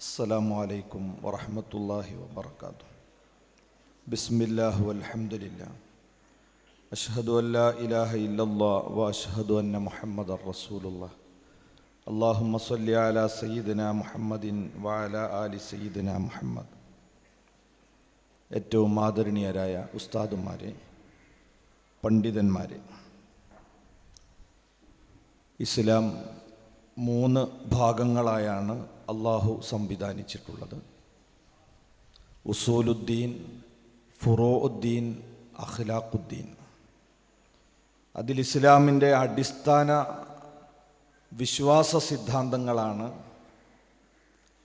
السلام عليكم ورحمة الله وبركاته بسم الله والحمد لله أشهد أن لا إله إلا الله وأشهد أن محمد رسول الله اللهم صل على سيدنا محمد وعلى آل سيدنا محمد ഏറ്റവും ആദരണീയരായ ഉസ്താദുമാരെ പണ്ഡിതന്മാരെ ഇസ്ലാം മൂന്ന് ഭാഗങ്ങളായാണ് അള്ളാഹു സംവിധാനിച്ചിട്ടുള്ളത്. ഉസൂലുദ്ദീൻ ഫുറോഉദ്ദീൻ അഖ്ലാഖുദ്ദീൻ. അതിൽ ഇസ്ലാമിന്റെ അടിസ്ഥാന വിശ്വാസ സിദ്ധാന്തങ്ങളാണ്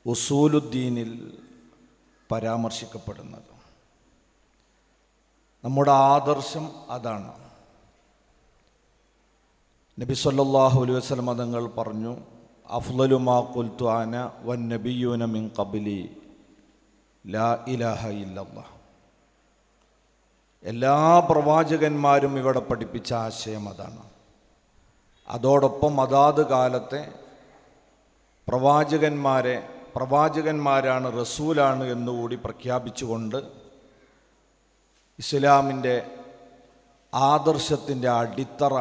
ഉസൂലുദ്ദീനിൽ പരാമർശിക്കപ്പെടുന്നത്. നമ്മുടെ ആദർശം അതാണ്. നബി സല്ലല്ലാഹു അലൈഹി വസല്ലം തങ്ങൾ പറഞ്ഞു എല്ലാ പ്രവാചകന്മാരും ഇവിടെ പഠിപ്പിച്ച ആശയം അതാണ്. അതോടൊപ്പം അതാത് കാലത്തെ പ്രവാചകന്മാരെ പ്രവാചകന്മാരാണ് റസൂലാണ് എന്നുകൂടി പ്രഖ്യാപിച്ചുകൊണ്ട് ഇസ്ലാമിന്റെ ആദർശത്തിന്റെ അടിത്തറ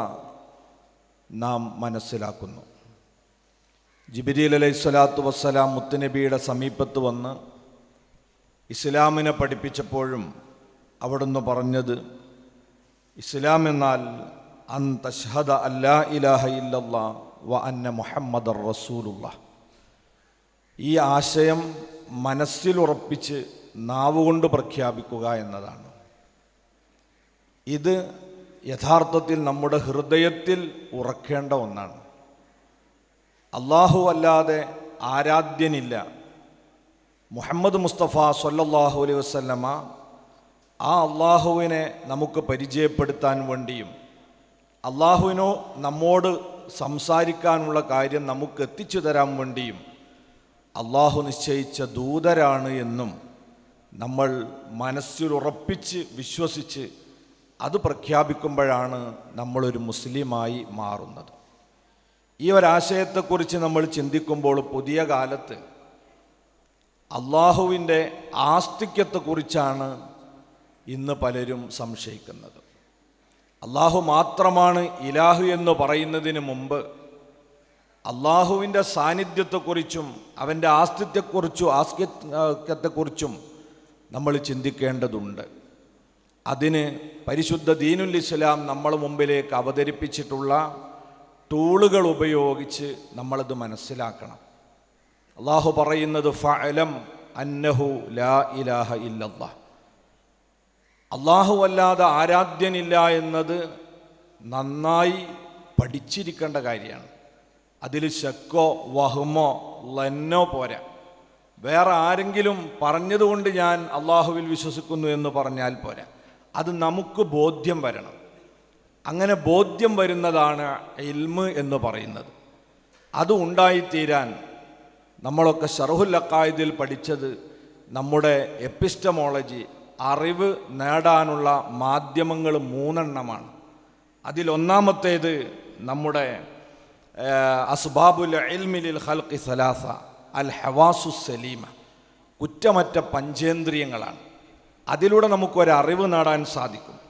നാം മനസ്സിലാക്കുന്നു. ജിബിരിൽ അലൈഹി സ്വലാത്തു വസ്സലാം മുത്തുനബിയുടെ സമീപത്ത് വന്ന് ഇസ്ലാമിനെ പഠിപ്പിച്ചപ്പോഴും അവിടുന്ന് പറഞ്ഞത് ഇസ്ലാം എന്നാൽ അൻ തഷ്ഹദ അല്ലാ ഇലാഹ ഇല്ലല്ലാ വ അന്ന മുഹമ്മദ് റസൂലുള്ള. ഈ ആശയം മനസ്സിലുറപ്പിച്ച് നാവുകൊണ്ട് പ്രഖ്യാപിക്കുക എന്നതാണ്. ഇത് യഥാർത്ഥത്തിൽ നമ്മുടെ ഹൃദയത്തിൽ ഉറക്കേണ്ട ഒന്നാണ്. അള്ളാഹു അല്ലാതെ ആരാധ്യനില്ല. മുഹമ്മദ് മുസ്തഫ സൊല്ലാഹു അലൈഹി വസല്ലമ ആ അള്ളാഹുവിനെ നമുക്ക് പരിചയപ്പെടുത്താൻ വേണ്ടിയും അള്ളാഹുവിനോ നമ്മോട് സംസാരിക്കാനുള്ള കാര്യം നമുക്ക് എത്തിച്ചു തരാൻ വേണ്ടിയും അള്ളാഹു നിശ്ചയിച്ച ദൂതരാണ് എന്നും നമ്മൾ മനസ്സിലുറപ്പിച്ച് വിശ്വസിച്ച് അത് പ്രഖ്യാപിക്കുമ്പോഴാണ് നമ്മളൊരു മുസ്ലിമായി മാറുന്നത്. ഈ ഒരാശയത്തെക്കുറിച്ച് നമ്മൾ ചിന്തിക്കുമ്പോൾ പുതിയ കാലത്ത് അള്ളാഹുവിന്റെ ആസ്തിക്യത്തെക്കുറിച്ചാണ് ഇന്ന് പലരും സംശയിക്കുന്നത്. അള്ളാഹു മാത്രമാണ് ഇലാഹു എന്ന് പറയുന്നതിന് മുമ്പ് അള്ളാഹുവിന്റെ സാന്നിധ്യത്തെക്കുറിച്ചും അവന്റെ ആസ്തിത്വത്തെക്കുറിച്ചും ആസ്തിത്വത്തെക്കുറിച്ചും നമ്മൾ ചിന്തിക്കേണ്ടതുണ്ട്. അതിന് പരിശുദ്ധ ദീനുൽ ഇസ്ലാം നമ്മൾ മുമ്പിലേക്ക് അവതരിപ്പിച്ചിട്ടുള്ള ടൂളുകൾ ഉപയോഗിച്ച് നമ്മളത് മനസ്സിലാക്കണം. അള്ളാഹു പറയുന്നത് ഫലം അന്നഹു ലാ ഇലാഹ ഇല്ലല്ലാ. അള്ളാഹു അല്ലാതെ ആരാധ്യനില്ല എന്നത് നന്നായി പഠിച്ചിരിക്കേണ്ട കാര്യമാണ്. അതിൽ ശക്കോ വഹുമോ ലന്നോ പോരാ. വേറെ ആരെങ്കിലും പറഞ്ഞതുകൊണ്ട് ഞാൻ അള്ളാഹുവിൽ വിശ്വസിക്കുന്നു എന്ന് പറഞ്ഞാൽ പോരാ. അത് നമുക്ക് ബോധ്യം വരണം. അങ്ങനെ ബോധ്യം വരുന്നതാണ് ഇൽമ് എന്ന് പറയുന്നത്. അത് ഉണ്ടായിത്തീരാൻ നമ്മളൊക്കെ ഷർഹുൽ അക്കായതിൽ പഠിച്ചത് നമ്മുടെ എപ്പിസ്റ്റമോളജി അറിവ് നേടാനുള്ള മാധ്യമങ്ങൾ മൂന്നെണ്ണമാണ്. അതിലൊന്നാമത്തേത് നമ്മുടെ അസ്ബാബുൽ ഇൽമിലിൽ ഹൽക്കി സലാസ അൽ ഹവാസു സലീമ. കുറ്റമറ്റ പഞ്ചേന്ദ്രിയങ്ങളാണ്. അതിലൂടെ നമുക്കൊരറിവ് നേടാൻ സാധിക്കും.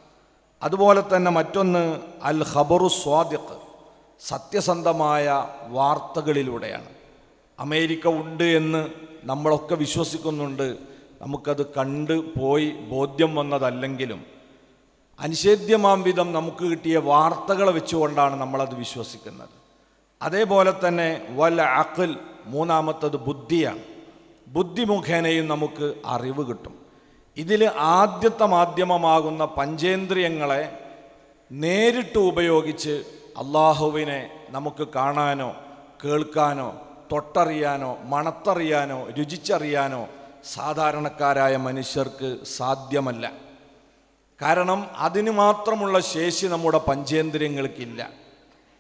അതുപോലെ തന്നെ മറ്റൊന്ന് അൽ ഖബറു സ്വാദിഖ് സത്യസന്ധമായ വാർത്തകളിലൂടെയാണ്. അമേരിക്ക ഉണ്ട് എന്ന് നമ്മളൊക്കെ വിശ്വസിക്കുന്നുണ്ട്. നമുക്കത് കണ്ട് പോയി ബോധ്യം വന്നതല്ലെങ്കിലും അനിഷേധ്യമാം വിധം നമുക്ക് കിട്ടിയ വാർത്തകളെ വെച്ചുകൊണ്ടാണ് നമ്മളത് വിശ്വസിക്കുന്നത്. അതേപോലെ തന്നെ വൽ അഖിൽ മൂന്നാമത്തത് ബുദ്ധിയാണ്. ബുദ്ധി മുഖേനയും നമുക്ക് അറിവ് കിട്ടും. ഇതിൽ ആദ്യത്തെ മാധ്യമമാകുന്ന പഞ്ചേന്ദ്രിയങ്ങളെ നേരിട്ട് ഉപയോഗിച്ച് അള്ളാഹുവിനെ നമുക്ക് കാണാനോ കേൾക്കാനോ തൊട്ടറിയാനോ മണത്തറിയാനോ രുചിച്ചറിയാനോ സാധാരണക്കാരായ മനുഷ്യർക്ക് സാധ്യമല്ല. കാരണം അതിന് മാത്രമുള്ള ശേഷി നമ്മുടെ പഞ്ചേന്ദ്രിയങ്ങൾക്കില്ല.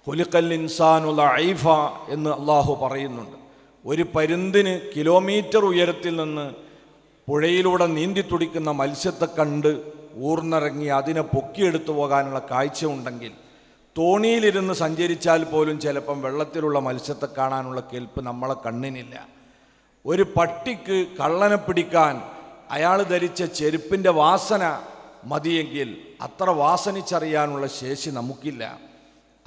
ഹുലിക്കൽ ഇൻസാനുള്ള ഐഫ എന്ന് അള്ളാഹു പറയുന്നുണ്ട്. ഒരു പരുന്തിന് കിലോമീറ്റർ ഉയരത്തിൽ നിന്ന് പുഴയിലൂടെ നീന്തി തുടിക്കുന്ന മത്സ്യത്തെ കണ്ട് ഊർന്നിറങ്ങി അതിനെ പൊക്കിയെടുത്തു പോകാനുള്ള കാഴ്ച ഉണ്ടെങ്കിൽ തോണിയിലിരുന്ന് സഞ്ചരിച്ചാൽ പോലും ചിലപ്പം വെള്ളത്തിലുള്ള മത്സ്യത്തെ കാണാനുള്ള കേൾപ്പ് നമ്മളെ കണ്ണിനില്ല. ഒരു പട്ടിക്ക് കള്ളനെ പിടിക്കാൻ അയാൾ ധരിച്ച ചെരുപ്പിന്റെ വാസന മതിയെങ്കിൽ അത്ര വാസനിച്ചറിയാനുള്ള ശേഷി നമുക്കില്ല.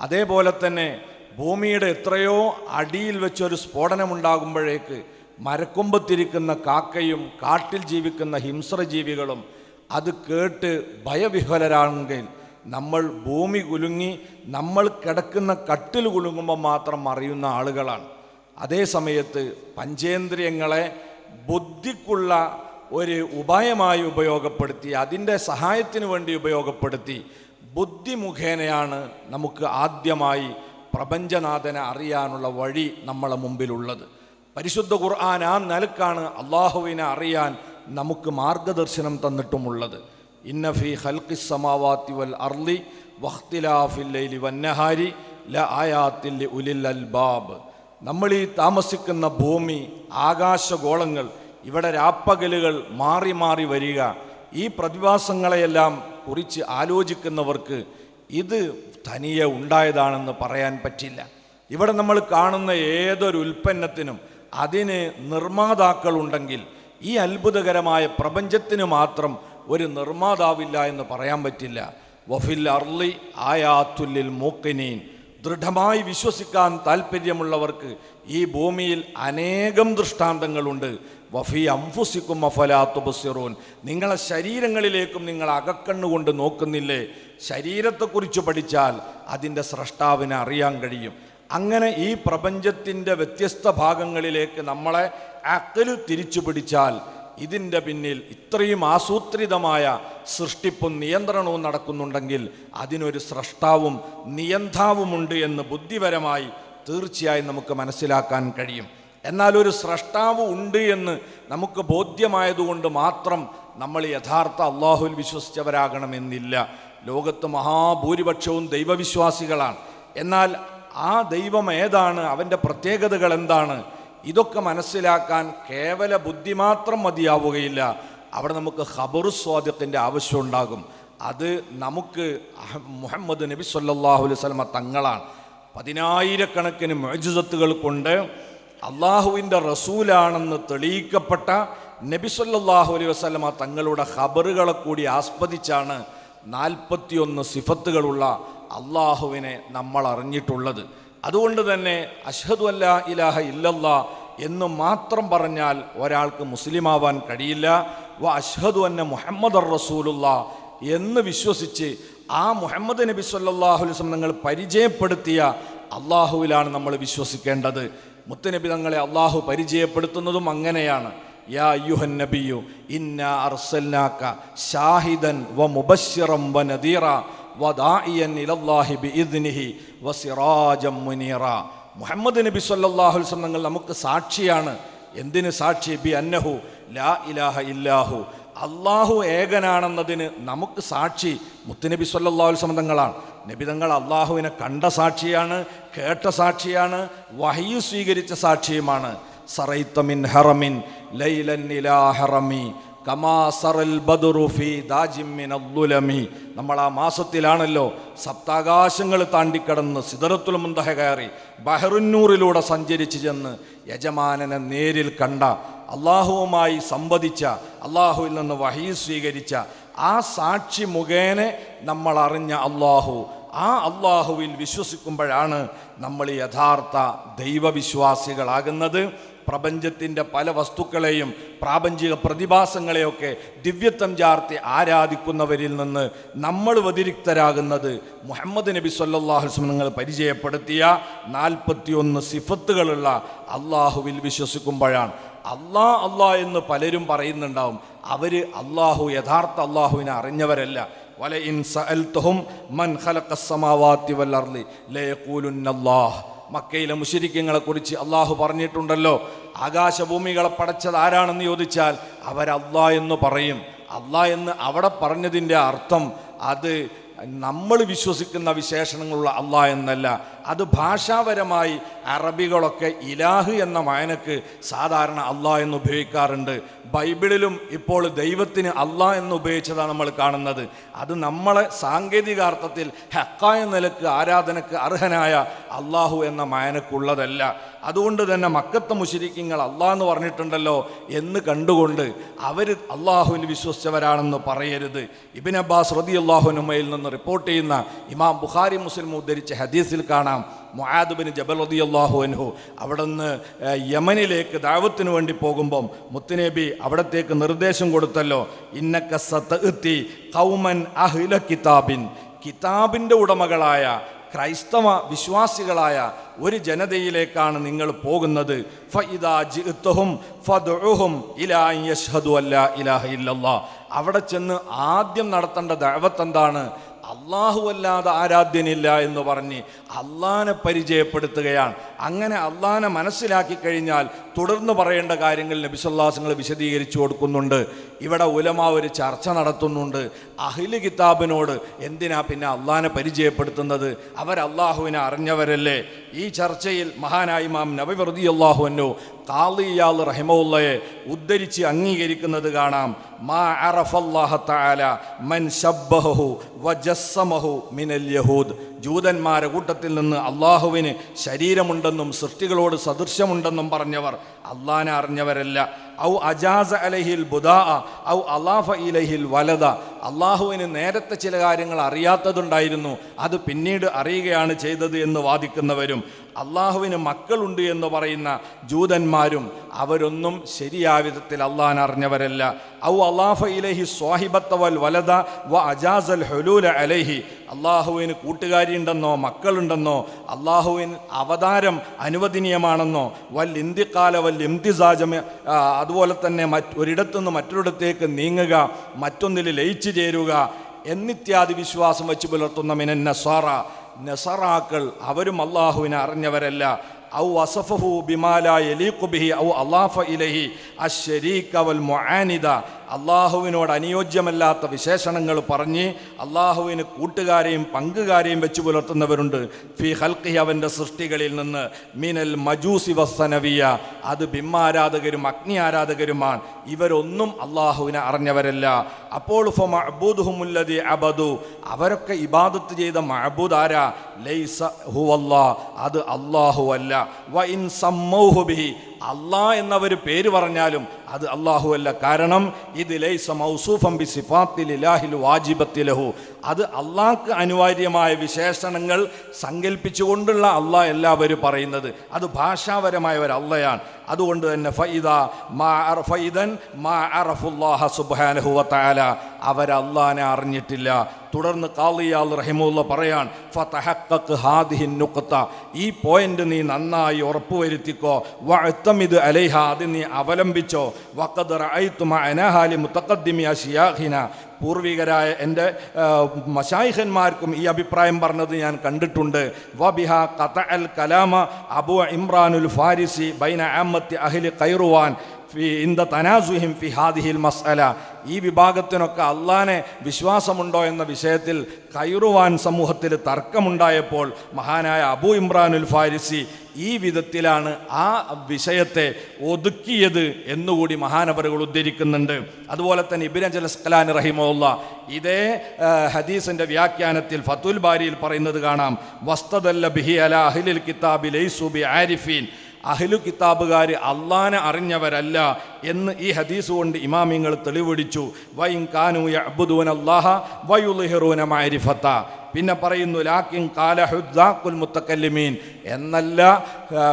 അതേപോലെ തന്നെ ഭൂമിയുടെ എത്രയോ അടിയിൽ വെച്ചൊരു സ്ഫോടനമുണ്ടാകുമ്പോഴേക്ക് മരക്കൊമ്പത്തിരിക്കുന്ന കാക്കയും കാട്ടിൽ ജീവിക്കുന്ന ഹിംസ്രജീവികളും അത് കേട്ട് ഭയവിഹ്വലരാണെങ്കിൽ നമ്മൾ ഭൂമി കുലുങ്ങി നമ്മൾ കിടക്കുന്ന കട്ടിൽ കുലുങ്ങുമ്പോൾ മാത്രം അറിയുന്ന ആളുകളാണ്. അതേ സമയത്ത് പഞ്ചേന്ദ്രിയങ്ങളെ ബുദ്ധിക്കുള്ള ഒരു ഉപായമായി ഉപയോഗപ്പെടുത്തി അതിന്റെ സഹായത്തിന് വേണ്ടി ഉപയോഗപ്പെടുത്തി ബുദ്ധി മുഖേനയാണ് നമുക്ക് ആദ്യമായി പ്രപഞ്ചനാഥനെ അറിയാനുള്ള വഴി നമ്മളെ മുമ്പിലുള്ളത്. പരിശുദ്ധ ഖുർആൻ ആ നിലക്കാണ് അള്ളാഹുവിനെ അറിയാൻ നമുക്ക് മാർഗദർശനം തന്നിട്ടുമുള്ളത്. ഇന്നഫി ഹൽക്കി സമാവാത്തി വൽ അർലി വഖ്തിലാഫില്ലൈലി വന്നഹാരി ല ആയാത്തിൽ ഉലിൽ അൽബാബ് നമ്മൾ ഈ താമസിക്കുന്ന ഭൂമി ആകാശഗോളങ്ങൾ ഇവിടെ രാപ്പകലുകൾ മാറി മാറി വരിക. ഈ പ്രതിഭാസങ്ങളെയെല്ലാം കുറിച്ച് ആലോചിക്കുന്നവർക്ക് ഇത് തനിയെ ഉണ്ടായതാണെന്ന് പറയാൻ പറ്റില്ല. ഇവിടെ നമ്മൾ കാണുന്ന ഏതൊരു ഉൽപ്പന്നത്തിനും അതിന് നിർമ്മാതാക്കളുണ്ടെങ്കിൽ ഈ അത്ഭുതകരമായ പ്രപഞ്ചത്തിന് മാത്രം ഒരു നിർമ്മാതാവില്ല എന്ന് പറയാൻ പറ്റില്ല. വഫിൽ അർലി ആയാത്തുല്ലിൽ മൂക്കിനീൻ. ദൃഢമായി വിശ്വസിക്കാൻ താല്പര്യമുള്ളവർക്ക് ഈ ഭൂമിയിൽ അനേകം ദൃഷ്ടാന്തങ്ങളുണ്ട്. വഫി അംഫുസിക്കും അഫലാത്തുബസിറൂൻ നിങ്ങളെ ശരീരങ്ങളിലേക്കും നിങ്ങൾ അകക്കണ്ണുകൊണ്ട് നോക്കുന്നില്ലേ? ശരീരത്തെക്കുറിച്ച് പഠിച്ചാൽ അതിന്റെ സ്രഷ്ടാവിനെ അറിയാൻ കഴിയും. അങ്ങനെ ഈ പ്രപഞ്ചത്തിന്റെ വ്യത്യസ്ത ഭാഗങ്ങളിലേക്ക് നമ്മളെ അക്കലു തിരിച്ചു പിടിച്ചാൽ ഇതിന്റെ പിന്നിൽ ഇത്രയും ആസൂത്രിതമായ സൃഷ്ടിപ്പും നിയന്ത്രണവും നടക്കുന്നുണ്ടെങ്കിൽ അതിനൊരു സ്രഷ്ടാവും നിയന്താവുമുണ്ട് എന്ന് ബുദ്ധിപരമായി തീർച്ചയായും നമുക്ക് മനസ്സിലാക്കാൻ കഴിയും. എന്നാൽ ഒരു സ്രഷ്ടാവ് ഉണ്ട് എന്ന് നമുക്ക് ബോധ്യമായതുകൊണ്ട് മാത്രം നമ്മൾ യഥാർത്ഥ അള്ളാഹുൽ വിശ്വസിച്ചവരാകണമെന്നില്ല. ലോകത്ത് മഹാഭൂരിപക്ഷവും ദൈവവിശ്വാസികളാണ്. എന്നാൽ ആ ദൈവം ഏതാണ്? അവന്റെ പ്രത്യേകതകൾ എന്താണ്? ഇതൊക്കെ മനസ്സിലാക്കാൻ കേവല ബുദ്ധി മാത്രം മതിയാവുകയില്ല. അവിടെ നമുക്ക് ഖബറു സ്വാദത്തിന്റെ ആവശ്യമുണ്ടാകും അത് നമുക്ക് മുഹമ്മദ് നബി സല്ലാഹു അലൈഹി വസല്ലമ തങ്ങളാണ്. പതിനായിരക്കണക്കിന് മേജുസത്തുകൾ കൊണ്ട് അള്ളാഹുവിന്റെ റസൂലാണെന്ന് തെളിയിക്കപ്പെട്ട നബി സല്ലാഹു അലൈഹി വസ്ലമ തങ്ങളുടെ ഖബറുകളെ കൂടി ആസ്പദിച്ചാണ് നാൽപ്പത്തിയൊന്ന് സിഫത്തുകളുള്ള അള്ളാഹുവിനെ നമ്മൾ അറിഞ്ഞിട്ടുള്ളത് അതുകൊണ്ട് തന്നെ അഷ്ഹദു അല്ല ഇലാഹ ഇല്ലല്ല എന്ന് മാത്രം പറഞ്ഞാൽ ഒരാൾക്ക് മുസ്ലിമാവാൻ കഴിയില്ല. വ അഷ്ഹദു അന്ന മുഹമ്മദ് റസൂലുള്ള എന്ന് വിശ്വസിച്ച് ആ മുഹമ്മദ് നബി സല്ലാഹുലിസ്ലം നിങ്ങൾ പരിചയപ്പെടുത്തിയ അള്ളാഹുവിലാണ് നമ്മൾ വിശ്വസിക്കേണ്ടത്. മുത്തനബി തങ്ങളെ അള്ളാഹു പരിചയപ്പെടുത്തുന്നതും അങ്ങനെയാണ്. യാ യുഹൻ നബിയു ഇന്ന അർസൽനാക ഷാഹിദൻ വ മുബശ്ശിറം വ നദീറ മുഹമ്മദ് നബി വസല്ലം തങ്ങൾ നമുക്ക് സാക്ഷിയാണ്. എന്തിന് സാക്ഷി? ബി അന്നഹു ലാ ഇലാഹ ഇല്ലാഹു. അള്ളാഹു ഏകനാണെന്നതിന് നമുക്ക് സാക്ഷി മുത്തുനബി സല്ലല്ലാഹു അലൈഹി വസല്ലം തങ്ങളാണ്. നബി തങ്ങൾ അള്ളാഹുവിനെ കണ്ട സാക്ഷിയാണ് കേട്ട സാക്ഷിയാണ് വഹയു സ്വീകരിച്ച സാക്ഷിയുമാണ്. സറൈത്തമിൻ ഹറമിൻ ലൈലൻ ഇലാ ഹറമി. നമ്മൾ ആ മാസത്തിലാണല്ലോ സപ്താകാശങ്ങൾ താണ്ടിക്കടന്ന് സിദറത്തുൽ മുന്തഹ കയറി ബഹറുന്നൂറിലൂടെ സഞ്ചരിച്ചു ചെന്ന് യജമാനനെ നേരിൽ കണ്ട അള്ളാഹുവുമായി സംവദിച്ച അള്ളാഹുവിൽ നിന്ന് വഹീ സ്വീകരിച്ച ആ സാക്ഷി മുഖേന നമ്മൾ അറിഞ്ഞ അള്ളാഹു. ആ അള്ളാഹുവിൽ വിശ്വസിക്കുമ്പോഴാണ് നമ്മൾ യഥാർത്ഥ ദൈവവിശ്വാസികളാകുന്നത്. പ്രപഞ്ചത്തിന്റെ പല വസ്തുക്കളെയും പ്രാപഞ്ചിക പ്രതിഭാസങ്ങളെയൊക്കെ ദിവ്യത്വം ചാർത്തി ആരാധിക്കുന്നവരിൽ നിന്ന് നമ്മൾ വ്യതിരിക്തരാകുന്നത് മുഹമ്മദ് നബി സല്ലാഹുസ്ലം നിങ്ങൾ പരിചയപ്പെടുത്തിയ നാൽപ്പത്തിയൊന്ന് സിഫത്തുകളുള്ള അള്ളാഹുവിൽ വിശ്വസിക്കുമ്പോഴാണ്. അള്ളാ അള്ളാ എന്ന് പലരും പറയുന്നുണ്ടാവും. അവർ അള്ളാഹു യഥാർത്ഥ അള്ളാഹുവിനെ അറിഞ്ഞവരല്ല. വല ഇൻ സഅൽതുഹും മൻ ഖലഖ സമാവാതി വൽ അർളി ലയഖൂലുന്നല്ലാഹ്. മക്കയിലെ മുശരിക്കങ്ങളെ കുറിച്ച് അള്ളാഹു പറഞ്ഞിട്ടുണ്ടല്ലോ. ആകാശഭൂമികളെ പടച്ചത് ആരാണെന്ന് ചോദിച്ചാൽ അവരല്ലാ എന്ന് പറയും. അല്ലാ എന്ന് അവിടെ പറഞ്ഞതിന്റെ അർത്ഥം അത് നമ്മൾ വിശ്വസിക്കുന്ന വിശേഷണങ്ങളുള്ള അല്ലാ എന്നല്ല. അത് ഭാഷാപരമായി അറബികളൊക്കെ ഇലാഹ് എന്ന വായനക്ക് സാധാരണ അള്ളാഹ് എന്ന് ഉപയോഗിക്കാറുണ്ട്. ബൈബിളിലും ഇപ്പോൾ ദൈവത്തിന് അള്ളാഹ് എന്ന് ഉപയോഗിച്ചതാണ് നമ്മൾ കാണുന്നത്. അത് നമ്മളെ സാങ്കേതികാർത്ഥത്തിൽ ഹക്കായ നിലയ്ക്ക് ആരാധനക്ക് അർഹനായ അള്ളാഹു എന്ന മായനക്കുള്ളതല്ല അതുകൊണ്ട് തന്നെ മക്കത്ത മുശരിക്കിങ്ങൾ അള്ളാഹ് എന്ന് പറഞ്ഞിട്ടുണ്ടല്ലോ എന്ന് കണ്ടുകൊണ്ട് അവർ അള്ളാഹുവിൽ വിശ്വസിച്ചവരാണെന്ന് പറയരുത്. ഇബിൻ അബ്ബാസ് റതി അള്ളാഹുനുമയിൽ നിന്ന് റിപ്പോർട്ട് ചെയ്യുന്ന ഇമാം ബുഖാരി മുസ്ലിം ഉദ്ധരിച്ച ഹദീസിൽ കാണാം. മുആദ് മുഹാദുബിന് ജബൽ റതി അള്ളാഹു അൻഹു അവിടെ നിന്ന് യമനിലേക്ക് ദാവത്തിന് വേണ്ടി പോകുമ്പം മുത്തുനബി അവിടത്തേക്ക് നിർദ്ദേശം കൊടുത്തല്ലോ. ഇന്നക്ക കൗമൻ അഹില കിതാബിൻ. കിതാബിന്റെ ഉടമകളായ ക്രൈസ്തവ വിശ്വാസികളായ ഒരു ജനതയിലേക്കാണ് നിങ്ങൾ പോകുന്നത്. അവിടെ ചെന്ന് ആദ്യം നടത്തേണ്ട ദഅവത്ത് എന്താണ്? അള്ളാഹു അല്ലാതെ ആരാധ്യനില്ല എന്ന് പറഞ്ഞ് അള്ളാനെ പരിചയപ്പെടുത്തുകയാണ്. അങ്ങനെ അള്ളാനെ മനസ്സിലാക്കി കഴിഞ്ഞാൽ തുടർന്ന് പറയേണ്ട കാര്യങ്ങൾ നബിസല്ലാസങ്ങൾ വിശദീകരിച്ചു കൊടുക്കുന്നുണ്ട്. ഇവിടെ ഉലമ ഒരു ചർച്ച നടത്തുന്നുണ്ട്. അഹിൽ കിതാബിനോട് എന്തിനാ പിന്നെ അള്ളാനെ പരിചയപ്പെടുത്തുന്നത്? അവർ അള്ളാഹുവിനെ അറിഞ്ഞവരല്ലേ? ഈ ചർച്ചയിൽ മഹാനായി മാം നബി അള്ളാഹു അള്ളാഹുവിനോ കാളിയാൽ റഹിമുള്ളയെ ഉദ്ധരിച്ച് അംഗീകരിക്കുന്നത് കാണാം. മാ അറഫല്ലാഹ തആല മൻ ശബ്ബഹു വജസ്സമഹു മിനൽ യഹൂദ്. ജൂതന്മാരെ കൂട്ടത്തിൽ നിന്ന് അള്ളാഹുവിന് ശരീരമുണ്ടെന്നും സൃഷ്ടികളോട് സദൃശ്യമുണ്ടെന്നും പറഞ്ഞവർ അള്ളാനെ അറിഞ്ഞവരല്ല. ഔ അജാസ അലഹിൽ ബുദാ ഔ അലാഫ ഇലഹിൽ വലത അള്ളാഹുവിന് നേരത്തെ ചില കാര്യങ്ങൾ അറിയാത്തതുണ്ടായിരുന്നു. അത് പിന്നീട് അറിയുകയാണ് ചെയ്തത് എന്ന് വാദിക്കുന്നവരും അള്ളാഹുവിന് മക്കളുണ്ട് എന്ന് പറയുന്ന ജൂതന്മാരും അവരൊന്നും ശരിയായ വിധത്തിൽ അള്ളാൻ അറിഞ്ഞവരല്ല. ഔ അള്ളാഫ ഇലഹി സ്വാഹിബത്തവൽ വലത വ അജാസൽ ഹുലൂല അലഹി. അള്ളാഹുവിന് കൂട്ടുകാരിയുണ്ടെന്നോ മക്കളുണ്ടെന്നോ അള്ളാഹുവിൻ അവതാരം അനുവദനീയമാണെന്നോ വൽ ഇന്തിക്കാല വൽ ഇംതിസാജമ അതുപോലെ തന്നെ മറ്റ് ഒരിടത്തുനിന്ന് മറ്റൊരിടത്തേക്ക് നീങ്ങുക മറ്റൊന്നിൽ ലയിച്ചു ചേരുക എന്നിത്യാദി വിശ്വാസം വെച്ച് പുലർത്തുന്ന മിനൻ നസാറ നസറാക്കൾ അവരും അള്ളാഹുവിനെ അറിഞ്ഞവരല്ല. ഔ അസഫഹു ബിമാല യലീഖു ബിഹി ഔ അള്ളാഫ ഇലഹി അശ്ശരീക അവൽ മുആനിദ. അള്ളാഹുവിനോട് അനുയോജ്യമല്ലാത്ത വിശേഷണങ്ങൾ പറഞ്ഞ് അള്ളാഹുവിന് കൂട്ടുകാരെയും പങ്കുകാരെയും വെച്ച് പുലർത്തുന്നവരുണ്ട്. ഫി ഹൽക്കി അവന്റെ സൃഷ്ടികളിൽ നിന്ന്. മീനൽ മജൂസി വസ്സനവിയ. അത് ബിംബാരാധകരും അഗ്നി ആരാധകരുമാണ് ഇവരൊന്നും അള്ളാഹുവിനെ അറിഞ്ഞവരല്ല. അപ്പോൾ ഫമഅബൂദുഹുമുല്ലദി അബദു. അവരൊക്കെ ഇബാദത്ത് ചെയ്ത മഅബൂദ് ആരാ? ലൈസ ഹുവല്ലാ. അത് അല്ലാഹു അല്ല. വ ഇൻ സമ്മൗഹുബി അള്ളാ എന്നവർ പേര് പറഞ്ഞാലും അത് അള്ളാഹു അല്ല. കാരണം ഇത് ലൈസ മൗസൂഫം ബി സിഫാത്തിൽ ഇലാഹിൽ വാജിബത്തിലഹു അത് അള്ളാഹ്ക്ക് അനിവാര്യമായ വിശേഷണങ്ങൾ സങ്കല്പിച്ചുകൊണ്ടുള്ള അള്ളാ എല്ലാവരും പറയുന്നത്. അത് ഭാഷാപരമായ ഒരു അള്ളയാണ് അതുകൊണ്ട് തന്നെ ഫൈദ മാ ഫൈദൻ മാ അറഫുല്ലാഹ സുബാനഹു വ അവരല്ലാനെ അറിഞ്ഞിട്ടില്ല. തുടർന്ന് കാളിയാൽ റഹിമുള്ള പറയാൻ ഹാദിഹിൻ നുഖ്ത ഈ പോയിന്റ് നീ നന്നായി ഉറപ്പുവരുത്തിക്കോ. വഴുത്തമിത് അലൈഹ അത് നീ അവലംബിച്ചോ. വഖദ് റഅയ്തു മഅനഹാലി മുതഖദ്ദിമി അഷിയാഹിന പൂർവികരായ എന്റെ മഷായിഖന്മാർക്കും ഈ അഭിപ്രായം പറഞ്ഞത് ഞാൻ കണ്ടിട്ടുണ്ട്. വബിഹ കത അൽ കലാമ അബു ഇമ്രാനുൽ ഫാരിസി ബൈന അഹമ്മത്തി അഹിൽ കൈറുവാൻ തനാസുഹിം ഫി ഹാദിഹിൽ മസ്അല. ഈ വിഭാഗത്തിനൊക്കെ അള്ളാനെ വിശ്വാസമുണ്ടോ എന്ന വിഷയത്തിൽ കൈറുവാൻ സമൂഹത്തിൽ തർക്കമുണ്ടായപ്പോൾ മഹാനായ അബു ഇമ്രാനുൽ ഫാരിസി ഈ വിധത്തിലാണ് ആ വിഷയത്തെ ഒതുക്കിയത് എന്നുകൂടി മഹാനവറുകൾ ഉദ്ധരിക്കുന്നുണ്ട്. അതുപോലെ തന്നെ ഇബിൻ അസ്കലാൻ റഹിമുള്ള ഇതേ ഹദീസിന്റെ വ്യാഖ്യാനത്തിൽ ഫത്തുൽ ബാരിയിൽ പറയുന്നത് കാണാം. വസ്തദല്ല ബിഹി അല അഹിലിൽ കിതാബി ലൈസുബി ആരിഫീൻ. അഹ്ലു കിതാബുകാർ അള്ളാനെ അറിഞ്ഞവരല്ല എന്ന് ഈ ഹദീസ് കൊണ്ട് ഇമാമിങ്ങൾ തെളിവിടിച്ചു. വൈൻ കാനു അള്ളാഹ അല്ലാഹ വയുളിഹിറൂന മാരിഫത്ത പിന്നെ പറയുന്നു ലാക്കിൻ കാലഹുദ്ദാഖുൽ മുത്തക്കല്ലിമീൻ. എന്നല്ല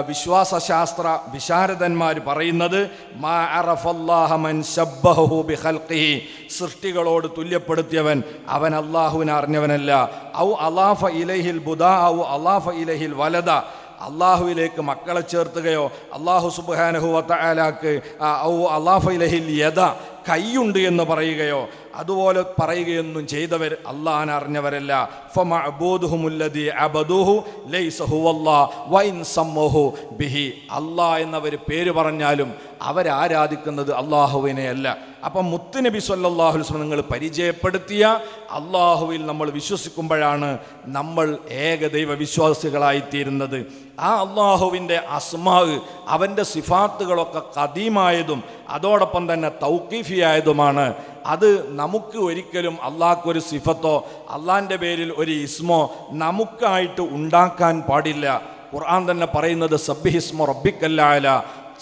വിശ്വാസ വിശ്വാസശാസ്ത്ര വിശാരദന്മാർ പറയുന്നത് മാ അറഫല്ലാഹ മൻ ശബ്ബഹു സൃഷ്ടികളോട് തുല്യപ്പെടുത്തിയവൻ അവൻ അള്ളാഹുവിനെ അറിഞ്ഞവനല്ല. ഔ അലാഫ ഇലഹിൽ ബുദ ഔ അലാഫ ഇലഹിൽ വലദ. അള്ളാഹുവിലേക്ക് മക്കളെ ചേർത്തുകയോ അള്ളാഹു സുബാനഹു വത്തആലാക്ക് ഔ അള്ളാഹു യഥ കൈയുണ്ട് എന്ന് പറയുകയോ അതുപോലെ പറയുകയൊന്നും ചെയ്തവർ അള്ളാഹാൻ അറിഞ്ഞവരല്ല. ബിഹി. അള്ളാ എന്നവർ പേര് പറഞ്ഞാലും അവരാരാധിക്കുന്നത് അള്ളാഹുവിനെ അല്ല അപ്പം മുത്തുനബി സല്ലല്ലാഹു അലൈഹി വസല്ലം നിങ്ങൾ പരിചയപ്പെടുത്തിയ അള്ളാഹുവിൽ നമ്മൾ വിശ്വസിക്കുമ്പോഴാണ് നമ്മൾ ഏകദൈവ വിശ്വാസികളായിത്തീരുന്നത്. ആ അള്ളാഹുവിന്റെ അസ്മാവ് അവന്റെ സിഫാത്തുകളൊക്കെ കദീമായതും അതോടൊപ്പം തന്നെ തൗക്കീഫിയായതുമാണ് അത് നമുക്ക് ഒരിക്കലും അള്ളാഹ്ക്കൊരു സിഫത്തോ അള്ളാഹിന്റെ പേരിൽ ഒരു ഇസ്മോ നമുക്കായിട്ട് ഉണ്ടാക്കാൻ പാടില്ല. ഖുർആൻ തന്നെ പറയുന്നത് സബ്ബിഹിസ്മോ റബ്ബിക്കല്ലായ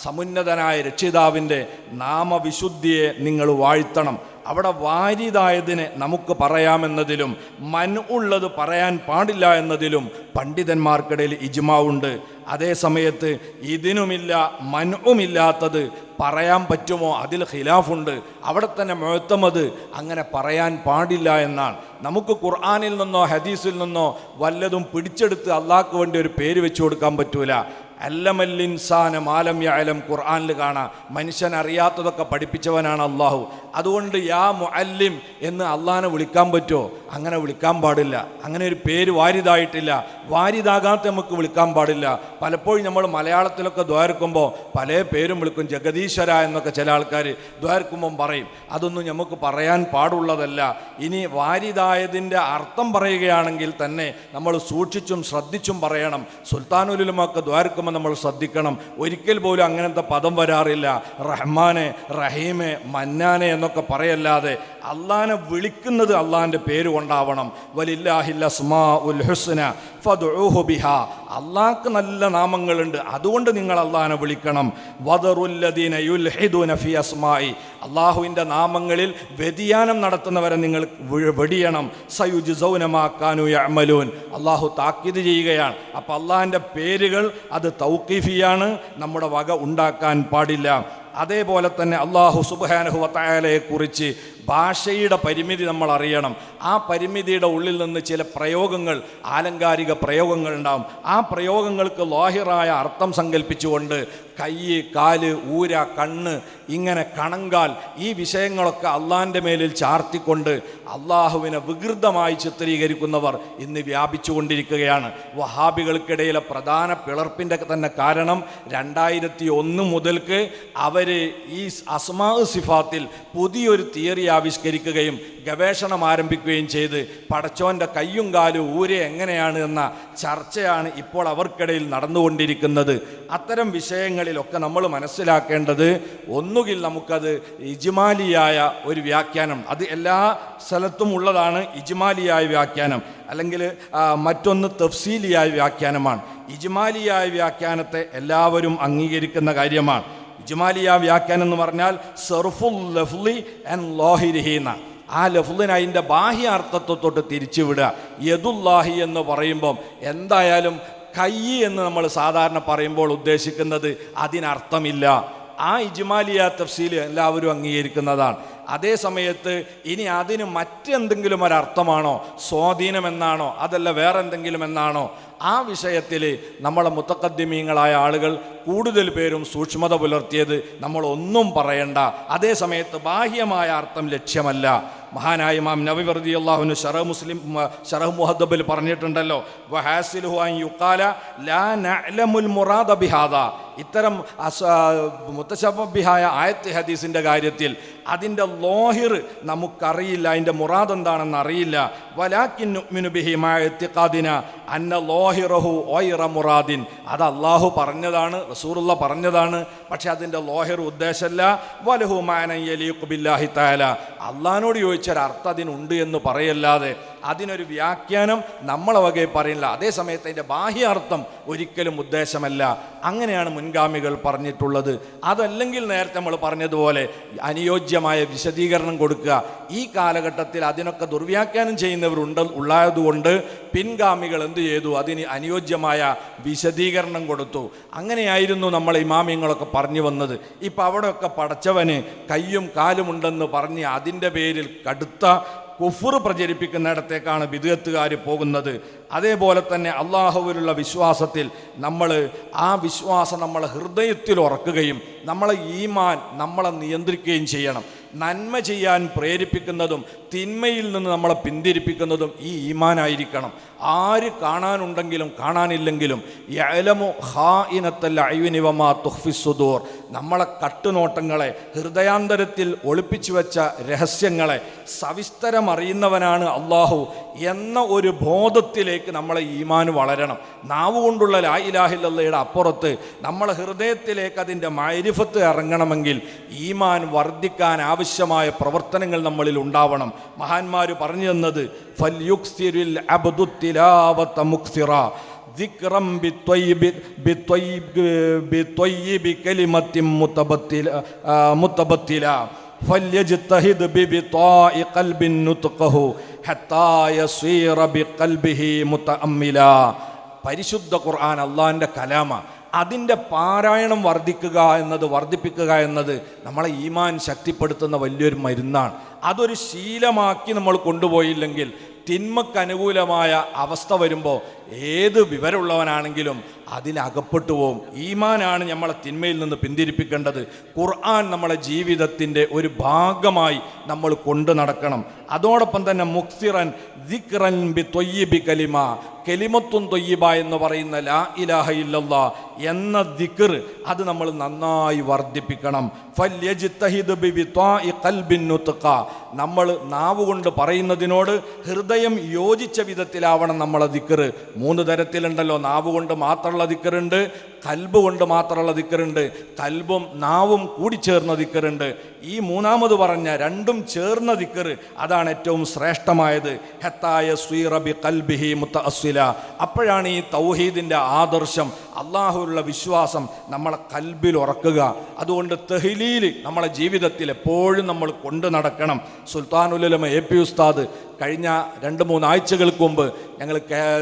സമുന്നതനായ രക്ഷിതാവിന്റെ നാമവിശുദ്ധിയെ നിങ്ങൾ വാഴ്ത്തണം. അവിടെ വാരിതായതിനെ നമുക്ക് പറയാമെന്നതിലും മൻ ഉള്ളത് പറയാൻ പാടില്ല എന്നതിലും പണ്ഡിതന്മാർക്കിടയിൽ ഇജ്മാവുണ്ട്. അതേ സമയത്ത് ഇതിനുമില്ല മനുമില്ലാത്തത് പറയാൻ പറ്റുമോ? അതിൽ ഖിലാഫുണ്ട്. അവിടെ തന്നെ മുഴത്തമത് അങ്ങനെ പറയാൻ പാടില്ല എന്നാണ്. നമുക്ക് ഖുർആാനിൽ നിന്നോ ഹദീസിൽ നിന്നോ വല്ലതും പിടിച്ചെടുത്ത് അള്ളാഹ്ക്ക് വേണ്ടി ഒരു പേര് വെച്ചു കൊടുക്കാൻ പറ്റൂല. അല്ലമല്ലിൻസാന മാലം യാലം ഖുർആാനിൽ കാണാം. മനുഷ്യൻ അറിയാത്തതൊക്കെ പഠിപ്പിച്ചവനാണ് അള്ളാഹു. അതുകൊണ്ട് യാ മുഅല്ലിം എന്ന് അള്ളാഹിനെ വിളിക്കാൻ പറ്റുമോ? അങ്ങനെ വിളിക്കാൻ പാടില്ല. അങ്ങനെ ഒരു പേര് വാരിതായിട്ടില്ല. വാരിതാകാത്ത നമുക്ക് വിളിക്കാൻ പാടില്ല. പലപ്പോഴും നമ്മൾ മലയാളത്തിലൊക്കെ ദ്വാരക്കുമ്പോൾ പല പേരും വിളിക്കും ജഗദീശ്വര എന്നൊക്കെ ചില ആൾക്കാർ ദ്വാരക്കുമ്പം പറയും. അതൊന്നും നമുക്ക് പറയാൻ പാടുള്ളതല്ല. ഇനി വാരിതായതിന്റെ അർത്ഥം പറയുകയാണെങ്കിൽ തന്നെ നമ്മൾ സൂക്ഷിച്ചും ശ്രദ്ധിച്ചും പറയണം. സുൽത്താനുലുമൊക്കെ ദ്വാരക്കുമ്പോൾ നമ്മൾ ശ്രദ്ധിക്കണം. ഒരിക്കൽ പോലും അങ്ങനത്തെ പദം വരാറില്ല. റഹ്മാനെ റഹീമെ മന്നാനെ എന്നൊക്കെ പറയല്ലാതെ അള്ളാനെ വിളിക്കുന്നത് അള്ളാഹിന്റെ പേര് സ്മാ ഉൽ ഹുസ്ന ബിഹ. അള്ളാഹ്ക്ക് നല്ല നാമങ്ങളുണ്ട്. അതുകൊണ്ട് നിങ്ങൾ അള്ളാഹിനെ വിളിക്കണം. വദറുല്ലദീന യുൽഹിദുന ഫി അസ്മായി അള്ളാഹുവിന്റെ നാമങ്ങളിൽ വ്യതിയാനം നടത്തുന്നവരെ നിങ്ങൾ വെടിയണം. സയുജുസൗനമാക്കാനു യമലൂൻ അള്ളാഹു താക്കീത് ചെയ്യുകയാണ്. അപ്പോൾ അള്ളാഹിന്റെ പേരുകൾ അത് തൗക്കീഫിയാണ് നമ്മുടെ വക ഉണ്ടാക്കാൻ പാടില്ല. അതേപോലെ തന്നെ അള്ളാഹു സുബാനഹു കുറിച്ച് ഭാഷയുടെ പരിമിതി നമ്മൾ അറിയണം. ആ പരിമിതിയുടെ ഉള്ളിൽ നിന്ന് ചില പ്രയോഗങ്ങൾ ആലങ്കാരിക പ്രയോഗങ്ങൾ ഉണ്ടാവും. ആ പ്രയോഗങ്ങൾക്ക് ലോഹിറായ അർത്ഥം സങ്കല്പിച്ചുകൊണ്ട് കൈ കാൽ ഊര കണ്ണ് ഇങ്ങനെ കണങ്കാൽ ഈ വിഷയങ്ങളൊക്കെ അള്ളാഹിന്റെ മേലിൽ ചാർത്തിക്കൊണ്ട് അള്ളാഹുവിനെ വികൃതമായി ചിത്രീകരിക്കുന്നവർ ഇന്ന് വ്യാപിച്ചുകൊണ്ടിരിക്കുകയാണ്. വഹാബികൾക്കിടയിലെ പ്രധാന പിളർപ്പിന്റെ തന്നെ കാരണം രണ്ടായിരത്തി ഒന്ന് മുതൽക്ക് അവർ ഈ അസ്മാ സിഫാത്തിൽ പുതിയൊരു തിയറി ആവിഷ്കരിക്കുകയും ഗവേഷണം ആരംഭിക്കുകയും ചെയ്ത് പടച്ചോന്റെ കയ്യും കാലും ഊരെ എങ്ങനെയാണ് എന്ന ചർച്ചയാണ് ഇപ്പോൾ അവർക്കിടയിൽ നടന്നുകൊണ്ടിരിക്കുന്നത്. അത്തരം വിഷയങ്ങളിലൊക്കെ നമ്മൾ മനസ്സിലാക്കേണ്ടത് ഒന്നുകിൽ നമുക്കത് ഇജ്മാലിയായ ഒരു വ്യാഖ്യാനം അത് എല്ലാ സ്ഥലത്തും ഉള്ളതാണ് ഇജ്മാലിയായ വ്യാഖ്യാനം അല്ലെങ്കിൽ മറ്റൊന്ന് തഫ്സീലിയായ വ്യാഖ്യാനമാണ്. ഇജ്മാലിയായ വ്യാഖ്യാനത്തെ എല്ലാവരും അംഗീകരിക്കുന്ന കാര്യമാണ്. ഇജ്മാലിയ വ്യാഖ്യാനം എന്ന് പറഞ്ഞാൽ സെർഫുൽ ലഫ്ലി ആൻഡ് ലോഹിരിഹീന ആ ലഫ്ലിന് അതിന്റെ ബാഹ്യാർത്ഥത്വത്തോട്ട് തിരിച്ചുവിടുക. യദുല്ലാഹി എന്ന് പറയുമ്പം എന്തായാലും കൈ എന്ന് നമ്മൾ സാധാരണ പറയുമ്പോൾ ഉദ്ദേശിക്കുന്നത് അതിനർത്ഥമില്ല. ആ ഇജ്മാലിയ തഫ്സീൽ എല്ലാവരും അംഗീകരിക്കുന്നതാണ്. അതേ സമയത്ത് ഇനി അതിന് മറ്റെന്തെങ്കിലും ഒരർത്ഥമാണോ? സ്വാധീനം എന്നാണോ അതല്ല വേറെ എന്തെങ്കിലും എന്നാണോ ആ വിഷയത്തിൽ നമ്മളെ മുത്തക്കദ്യമീങ്ങളായ ആളുകൾ കൂടുതൽ പേരും സൂക്ഷ്മത പുലർത്തിയത് നമ്മൾ ഒന്നും പറയണ്ട. അതേ സമയത്ത് ബാഹ്യമായ അർത്ഥം ലക്ഷ്യമല്ല. മഹാനായ മാം നബി വർദി അള്ളാഹുന് ഷറഹ് മുസ്ലിം ഷറഹ് മുഹദ്ദബിൽ പറഞ്ഞിട്ടുണ്ടല്ലോ ഇത്തരം മുത്തശബിഹായ ആയത്ത് ഹദീസിന്റെ കാര്യത്തിൽ അതിന്റെ ലോഹിർ നമുക്കറിയില്ല അതിന്റെ മുറാദ് എന്താണെന്ന് അറിയില്ല. വലാക്കിൻ ബിഹി മാത്തിഖാദിന അന്ന ലോഹിറഹു ഓയിറ മുറാദിൻ. അത് അള്ളാഹു പറഞ്ഞതാണ് റസൂറുള്ള പറഞ്ഞതാണ് പക്ഷെ അതിന്റെ ലോഹിർ ഉദ്ദേശമല്ല. വലഹു മാനയ്യലി ബില്ലാഹി താല അള്ളഹാനോട് ചോദിച്ചൊരർത്ഥം അതിനുണ്ട് എന്ന് പറയല്ലാതെ അതിനൊരു വ്യാഖ്യാനം നമ്മളെ വകയെ പറയില്ല അതേ സമയത്ത് അതിന്റെ ബാഹ്യാർത്ഥം ഒരിക്കലും ഉദ്ദേശമല്ല. അങ്ങനെയാണ് മുൻഗാമികൾ പറഞ്ഞിട്ടുള്ളത്. അതല്ലെങ്കിൽ നേരത്തെ നമ്മൾ പറഞ്ഞതുപോലെ അനുയോജ്യമായ വിശദീകരണം കൊടുക്കുക. ഈ കാലഘട്ടത്തിൽ അതിനൊക്കെ ദുർവ്യാഖ്യാനം ചെയ്യുന്നവരുണ്ട് ഉള്ളതുകൊണ്ട് പിൻഗാമികൾ എന്ത് ചെയ്തു? അതിന് അനുയോജ്യമായ വിശദീകരണം കൊടുത്തു. അങ്ങനെയായിരുന്നു നമ്മൾ ഇമാമിയങ്ങളൊക്കെ പറഞ്ഞു വന്നത്. ഇപ്പം അവിടെയൊക്കെ പടച്ചവന് കയ്യും കാലുമുണ്ടെന്ന് പറഞ്ഞ് അതിന്റെ പേരിൽ കടുത്ത കുഫുർ പ്രചരിപ്പിക്കുന്നിടത്തേക്കാണ് വിദഗത്തുകാർ പോകുന്നത്. അതേപോലെ തന്നെ അള്ളാഹുവിലുള്ള വിശ്വാസത്തിൽ നമ്മൾ ആ വിശ്വാസം നമ്മളെ ഹൃദയത്തിൽ ഉറക്കുകയും നമ്മളെ ഈമാൻ നമ്മളെ നിയന്ത്രിക്കുകയും ചെയ്യണം. നന്മ ചെയ്യാൻ പ്രേരിപ്പിക്കുന്നതും തിന്മയിൽ നിന്ന് നമ്മളെ പിന്തിരിപ്പിക്കുന്നതും ഈ ഈമാനായിരിക്കണം. ആര് കാണാനുണ്ടെങ്കിലും കാണാനില്ലെങ്കിലും യലമു ഹാ ഇനത്തല്ല അയ്യുനിവമാ തുഹ്ഫിസുദൂർ നമ്മളെ കട്ടുനോട്ടങ്ങളെ ഹൃദയാന്തരത്തിൽ ഒളിപ്പിച്ചു വെച്ച രഹസ്യങ്ങളെ സവിസ്തരം അറിയുന്നവനാണ് അള്ളാഹു എന്ന ഒരു ബോധത്തിലേക്ക് നമ്മളെ ഈമാന് വളരണം. നാവ് കൊണ്ടുള്ള ലാ ഇലാഹില്ലയുടെ അപ്പുറത്ത് നമ്മളെ ഹൃദയത്തിലേക്ക് അതിന്റെ മൈരിഫത്ത് ഇറങ്ങണമെങ്കിൽ ഈമാൻ വർദ്ധിക്കാൻ ആവശ്യമായ പ്രവർത്തനങ്ങൾ നമ്മളിൽ ഉണ്ടാവണം. മഹാന്മാർ പറഞ്ഞു തന്നത് ഫൽ യുക്സിരിൽ അബ്ദുത്തിലാവത്ത മുക്സിറ. ذكرا بالطيب بالطيب بالطيب كلمة متبتلة آه، متبتلة فليجتهد ببطاء قلب نطقه حتى يصير بقلبه متأملا പരിശുദ്ധ ഖുർആൻ അള്ളാഹിൻ്റെ കലാമ അതിൻ്റെ പാരായണം വർദ്ധിക്കുക എന്നത് വർദ്ധിപ്പിക്കുക എന്നത് നമ്മളെ ഈമാൻ ശക്തിപ്പെടുത്തുന്ന വലിയൊരു മരുന്നാണ് അതൊരു ശീലമാക്കി നമ്മൾ കൊണ്ടുപോയില്ലെങ്കിൽ തിന്മക്ക് അനുകൂലമായ അവസ്ഥ വരുമ്പോൾ ഏത് വിവരമുള്ളവനാണെങ്കിലും അതിലകപ്പെട്ടു പോവും. ഈമാനാണ് നമ്മളെ തിന്മയിൽ നിന്ന് പിന്തിരിപ്പിക്കേണ്ടത്. ഖുർആൻ നമ്മളെ ജീവിതത്തിന്റെ ഒരു ഭാഗമായി നമ്മൾ കൊണ്ടു നടക്കണം. അതോടൊപ്പം തന്നെ മുക്സിറൻ ദിക്റൻ ബി തൊയ്യിബി കലിമ കെലിമത്തും തൊയ്യിബ എന്ന് പറയുന്ന ലാ ഇലാഹ ഇല്ലല്ല എന്ന ദിക്ർ അത് നമ്മൾ നന്നായി വർദ്ധിപ്പിക്കണം. നമ്മൾ നാവുകൊണ്ട് പറയുന്നതിനോട് ഹൃദയം യോജിച്ച വിധത്തിലാവണം നമ്മളെ ദിക്കറ് മൂന്ന് തരത്തിലുണ്ടല്ലോ. നാവുകൊണ്ട് മാത്രമുള്ള ദിക്കറുണ്ട് കൽബ് കൊണ്ട് മാത്രമുള്ള ദിക്കറുണ്ട്. കൽബും നാവും കൂടി കൂടിച്ചേർന്ന ദിക്കറുണ്ട്. ഈ മൂന്നാമത് പറഞ്ഞ രണ്ടും ചേർന്ന ദിക്കറ് അതാണ് ഏറ്റവും ശ്രേഷ്ഠമായത്. ഹെത്തായ സ്വീറബി കൽബിഹി മുത്ത അസ്വില അപ്പോഴാണ് ഈ തൗഹീദിന്റെ ആദർശം അള്ളാഹുവിലുള്ള വിശ്വാസം നമ്മളെ കൽബിൽ ഉറക്കുക. അതുകൊണ്ട് തെഹ്ലീൽ നമ്മളെ ജീവിതത്തിൽ എപ്പോഴും നമ്മൾ കൊണ്ടു നടക്കണം. സുൽത്താനുലമ എ പി ഉസ്താദ് കഴിഞ്ഞ രണ്ട് മൂന്ന് ആഴ്ചകൾക്ക് മുമ്പ് ഞങ്ങൾ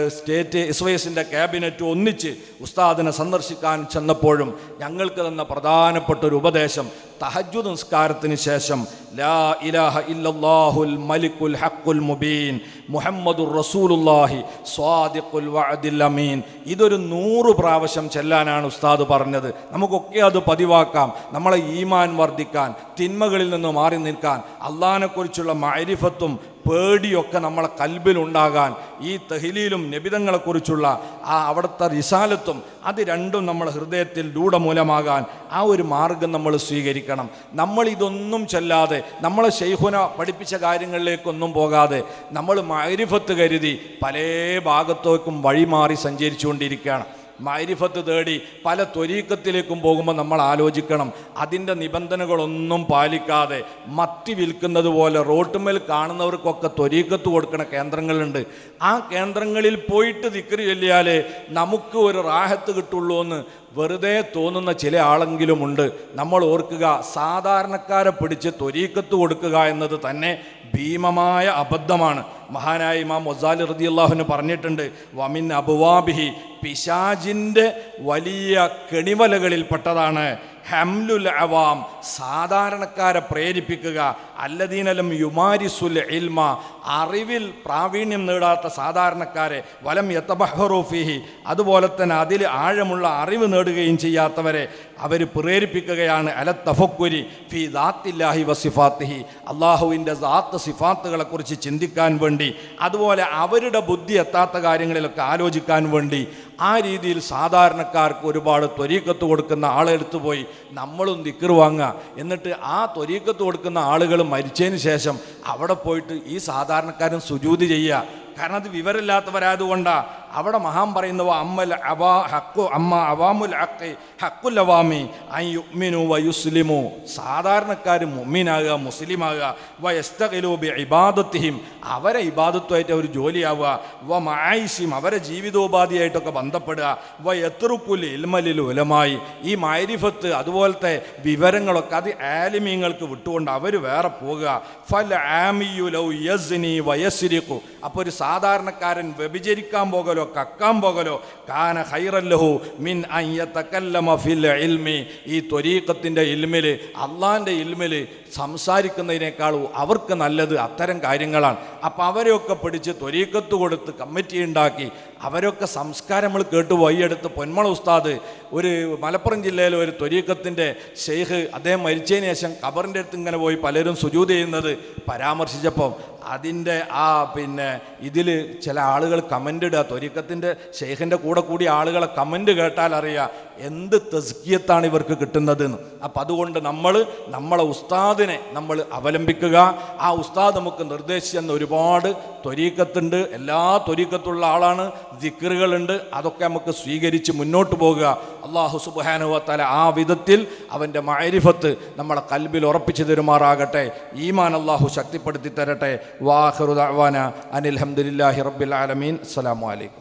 സ്റ്റേറ്റ് എസ് വൈ എസിന്റെ ക്യാബിനറ്റ് ഒന്നിച്ച് ഉസ്താദിനെ സന്ദർശിക്കാൻ ചെന്നപ്പോഴും ഞങ്ങൾക്ക് തന്ന പ്രധാനപ്പെട്ട ഒരു ഉപദേശം തഹജു നിസ്കാരത്തിന് ശേഷം ലാ ഇലാഹ ഇല്ലാഹുൽ മലിക്കുൽ ഹക്കുൽ മുബീൻ മുഹമ്മദുർ റസൂലുല്ലാഹി സ്വാദിഖുൽ വഅദിൽ അമീൻ. ഇതൊരു നൂറ് പ്രാവശ്യം ചെല്ലാനാണ് ഉസ്താദ് പറഞ്ഞത്. നമുക്കൊക്കെ അത് പതിവാക്കാം. നമ്മളെ ഈമാൻ വർദ്ധിക്കാൻ തിന്മകളിൽ നിന്ന് മാറി നിൽക്കാൻ അള്ളഹാനെക്കുറിച്ചുള്ള മൈരിഫത്തും പേടിയൊക്കെ നമ്മളെ കൽബിലുണ്ടാകാൻ ഈ തെഹിലിയിലും നബിതങ്ങളെക്കുറിച്ചുള്ള ആ അവിടുത്തെ റിസാലത്തും അത് രണ്ടും നമ്മൾ ഹൃദയത്തിൽ രൂഢമൂലമാകാൻ ആ ഒരു മാർഗം നമ്മൾ സ്വീകരിക്കണം. നമ്മൾ ഇതൊന്നും ചെല്ലാതെ നമ്മളെ ശൈഹുന പഠിപ്പിച്ച കാര്യങ്ങളിലേക്കൊന്നും പോകാതെ നമ്മൾ മൈരിഫത്ത് കരുതി പല ഭാഗത്തേക്കും വഴിമാറി സഞ്ചരിച്ചുകൊണ്ടിരിക്കുകയാണ്. മൈരിഫത്ത് തേടി പല ത്വരീക്കത്തിലേക്കും പോകുമ്പോൾ നമ്മൾ ആലോചിക്കണം. അതിന്റെ നിബന്ധനകളൊന്നും പാലിക്കാതെ മത്തി വിൽക്കുന്നത് പോലെ റോട്ടുമേൽ കാണുന്നവർക്കൊക്കെ ത്വരീക്കത്ത് കൊടുക്കുന്ന കേന്ദ്രങ്ങളുണ്ട്. ആ കേന്ദ്രങ്ങളിൽ പോയിട്ട് ദിക്കറി ചൊല്ലിയാലേ നമുക്ക് ഒരു റാഹത്ത് കിട്ടുള്ളൂ എന്ന് വെറുതെ തോന്നുന്ന ചില ആളെങ്കിലുമുണ്ട്. നമ്മൾ ഓർക്കുക സാധാരണക്കാരെ പിടിച്ച് ത്വരീക്കത്ത് കൊടുക്കുക എന്നത് തന്നെ ഭീമമായ അബദ്ധമാണ്. മഹാനായ ഇമാം മൊസാലി റതി അള്ളാഹുവിന് പറഞ്ഞിട്ടുണ്ട് വമിൻ അബുവാബിഹി പിശാജിന്റെ വലിയ കെണിവലകളിൽപ്പെട്ടതാണ് ഹംലുൽ അവാം. സാധാരണക്കാരെ പ്രേരിപ്പിക്കുക അല്ലദീനലും യുമാരിസുൽ ഇൽമ. അറിവിൽ പ്രാവീണ്യം നേടാത്ത സാധാരണക്കാരെ വലം യത്തബഹറൂഫിഹി അതുപോലെ തന്നെ അതിൽ ആഴമുള്ള അറിവ് നേടുകയും ചെയ്യാത്തവരെ അവർ പ്രേരിപ്പിക്കുകയാണ്. അല തഫക്കുരി ഫി ദാത്തില്ലാഹി വസിഫാത്തിഹി. അള്ളാഹുവിന്റെ ദാത്ത് സിഫാത്തുകളെക്കുറിച്ച് ചിന്തിക്കാൻ വേണ്ടി അതുപോലെ അവരുടെ ബുദ്ധി എത്താത്ത കാര്യങ്ങളിലൊക്കെ ആലോചിക്കാൻ വേണ്ടി ആ രീതിയിൽ സാധാരണക്കാർക്ക് ഒരുപാട് ത്വരീക്കത്ത് കൊടുക്കുന്ന ആളെടുത്തു പോയി നമ്മളും ദിക്കർ വാങ്ങുക. എന്നിട്ട് ആ ത്വരീക്കത്ത് കൊടുക്കുന്ന ആളുകൾ മരിച്ചതിന് ശേഷം അവിടെ പോയിട്ട് ഈ സാധാരണക്കാരൻ സുജൂതി ചെയ്യുക. കാരണം അത് വിവരമില്ലാത്തവരായതുകൊണ്ടാണ് അവിടെ മഹാൻ പറയുന്നവ അമ്മൽ അവാ ഹക്കു അമ്മ അവാമുൽ ഹക്ക് ഹക്കുൽ അവാമി അയ്യുമിനു വയുസ്ലിമു. സാധാരണക്കാർ മുമ്മിനാകുക മുസ്ലിമാകുക വയസ്തകലു ബി ഇബാദത്തിഹിം അവരെ ഇബാദത്വമായിട്ട് അവർ ജോലിയാവുക വ മായിഷിം അവരെ ജീവിതോപാധിയായിട്ടൊക്കെ ബന്ധപ്പെടുക വ എത്രുക്കുൽ ഇൽമലിൽ ഉലമായി ഈ മൈരിഫത്ത് അതുപോലത്തെ വിവരങ്ങളൊക്കെ അത് ആലിമീങ്ങൾക്ക് വിട്ടുകൊണ്ട് അവർ വേറെ പോകുക. ഫൽ ആമിയു ലൗ യസ്നി വയസ്സിരിക്കു അപ്പോൾ ഒരു സാധാരണക്കാരൻ വ്യഭിചരിക്കാൻ പോകലോ പോകലോ കക്കാൻ പോകലോ. കാന ഹൈറല്ലഹു മിൻ അയ്യത്തക്കല്ലമ ഫിൽ ഇൽമി. ഈ ത്വരീക്കത്തിന്റെ ഇൽമിൽ അള്ളാന്റെ ഇൽമിൽ സംസാരിക്കുന്നതിനേക്കാളും അവർക്ക് നല്ലത് അത്തരം കാര്യങ്ങളാണ്. അപ്പോൾ അവരെയൊക്കെ പിടിച്ച് ത്വരീക്കത്ത് കൊടുത്ത് കമ്മിറ്റി ഉണ്ടാക്കി അവരൊക്കെ സംസ്കാരം നമ്മൾ കേട്ടു വയ്യെടുത്ത് പൊന്മള ഉസ്താദ് ഒരു മലപ്പുറം ജില്ലയിലെ ഒരു ത്വരീക്കത്തിന്റെ ഷെയ്ഖ് അദ്ദേഹം മരിച്ചതിന് ശേഷം ഖബറിന്റെ അടുത്ത് ഇങ്ങനെ പോയി പലരും സുജൂത് ചെയ്യുന്നത് പരാമർശിച്ചപ്പം അതിന്റെ ആ പിന്നെ ഇതിൽ ചില ആളുകൾ കമന്റ് ഇടുക ത്വരീക്കത്തിന്റെ ഷെയ്ഖിന്റെ കൂടെ കൂടി ആളുകളെ കമന്റ് കേട്ടാൽ അറിയാം എന്ത് തസ്കിയത്താണ് ഇവർക്ക് കിട്ടുന്നതെന്ന്. അപ്പം അതുകൊണ്ട് നമ്മൾ നമ്മളെ ഉസ്താദിനെ നമ്മൾ അവലംബിക്കുക. ആ ഉസ്താദ് നമുക്ക് നിർദ്ദേശിച്ചെന്ന് ഒരുപാട് ത്വരീക്കത്തുണ്ട്. എല്ലാ ത്വരീക്കത്തുള്ള ആളാണ്. ദിക്കറുകളുണ്ട് അതൊക്കെ നമുക്ക് സ്വീകരിച്ച് മുന്നോട്ട് പോകുക അള്ളാഹു സുബാനുവത്താല ആ വിധത്തിൽ അവന്റെ മൈരിഫത്ത് നമ്മളെ കൽബിൽ ഉറപ്പിച്ചു തരുമാറാകട്ടെ. ഈമാൻ അള്ളാഹു ശക്തിപ്പെടുത്തി തരട്ടെ. വാഹറുദാന അനിൽ ഹംദുലില്ലാഹി റബ്ബിൽ ആലമീൻ. അസ്സലാമു അലൈക്കും.